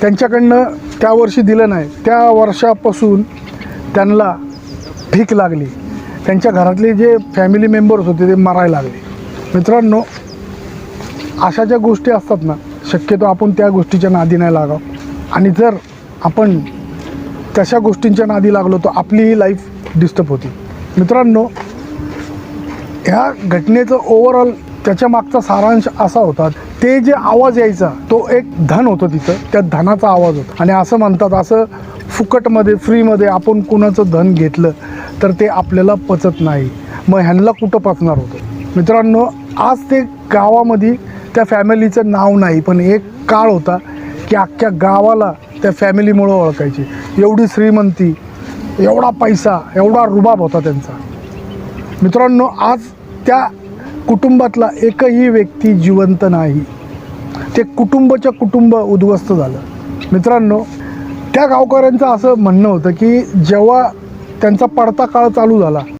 त्यांच्याकडनं त्या वर्षी दिलं नाही. त्या वर्षापासून त्यांना भीक लागली. त्यांच्या घरातले जे फॅमिली मेंबर्स होते ते मरायला लागले. मित्रांनो अशा ज्या गोष्टी असतात ना शक्यतो आपण त्या गोष्टीच्या नादी नाही लागावं. आणि जर आपण तशा गोष्टींच्या नादी लागलो तर आपलीही लाईफ डिस्टर्ब होती. मित्रांनो ह्या घटनेचं ओव्हरऑल त्याच्या मागचा सारांश असा होता ते जे आवाज यायचा तो एक धन होतं तिथं. त्या धनाचा आवाज होता. आणि असं म्हणतात असं फुकटमध्ये फ्रीमध्ये आपण कुणाचं धन घेतलं तर ते आपल्याला पचत नाही. मग ह्यांना कुठं पचणार होतं? मित्रांनो आज ते गावामध्ये त्या फॅमिलीचं नाव नाही पण एक काळ होता की अख्ख्या गावाला त्या फॅमिलीमुळं ओळखायची. एवढी श्रीमंती एवढा पैसा एवढा रुबाब होता त्यांचा. मित्रांनो आज त्या कुटुंबातला एकही व्यक्ती जिवंत नाही. ते कुटुंबच्या कुटुंब उद्ध्वस्त झालं. मित्रांनो त्या गावकऱ्यांचं असं म्हणणं होतं की जेव्हा त्यांचा पडता काळ चालू झाला